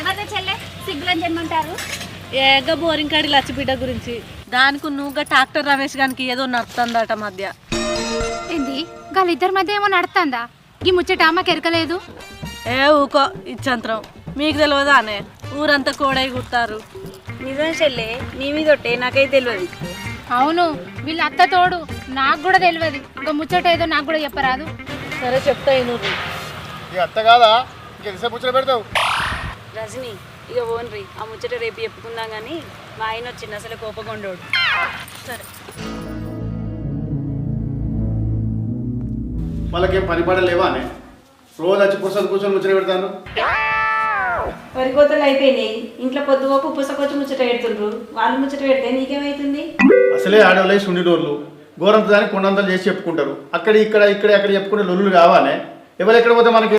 ఎవరితో చెల్లె? సిగ్గులని చెప్పమంటారు ఏగ బోరింగ్ కాడి లచ్చిబిడ్డ గురించి. దానికి నువ్వుగా డాక్టర్ రమేష్ గానికి ఏదో నడుతుందట మధ్య. ఏంది? వాళ్ళిద్దరి మధ్య ఏమో నడుతుందా ఈ ముచ్చట అమ్మకి ఎరకలేదు? ఏ ఊకో ఇచ్చంత్రం మీకు తెలియదా అనే? ఊరంతా కోడై కుడతారు నిజం చెల్లె నీ మీద ఒట్టే నాకైతే తెలియదు అవును వీళ్ళ అత్త తోడు నాకు కూడా తెలియదు ఇంకా ముచ్చట ఏదో నాకు కూడా చెప్పరాదు. సరే చెప్తా నువ్వు. ఇక అత్త కాదా? ముచ్చట పెడతావు? రజని ఇక ఓన్రి ఆ ముచ్చట రేపు చెప్పుకుందాం కానీ మా ఆయన వచ్చింది అసలు కోపకొండోడు సరే. వాళ్ళకేం పని పడలేవా అనే? రోజు వచ్చి పురుషులు కూర్చొని ముచ్చట పెడతాను వరి కోతలు అయిపోయినాయి. ఇంట్లో పొద్దుగోపు పుసకొచ్చి ముచ్చట పెడుతుండ్రు. వాళ్ళు ముచ్చట పెడితే నీకేమైతుంది? అసలే ఆడవాళ్ళే సుండిడోర్లు గోరంత దానికి కొండంతలు చేసి చెప్పుకుంటారు. అక్కడ ఇక్కడ ఇక్కడ అక్కడ చెప్పుకుంటే లొల్లులు కావాలే ఎవరు ఎక్కడ పోతే మనకి